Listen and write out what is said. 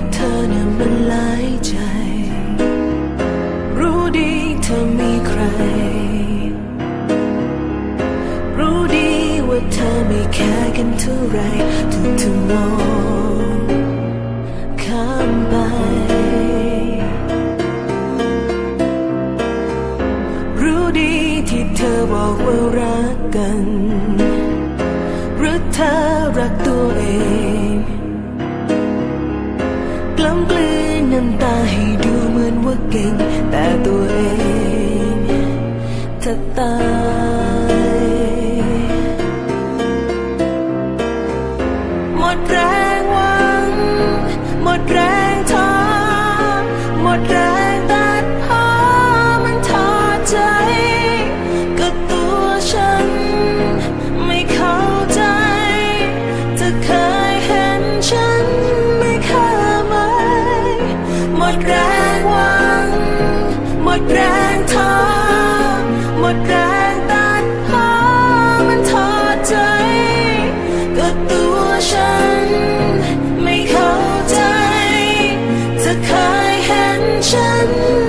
าเธอเนี่ยมันหลายใจ รู้ดีเธอมีใคร รู้ดีว่าเธอไม่แคร์กันเท่าไรถึงถึงมองข้ามไป รู้ดีที่เธอบอกว่ารักกัน นน้ำตาให้ดูเหมือนว่าเก่ง แต่ตัวเองถ้าตาย 真。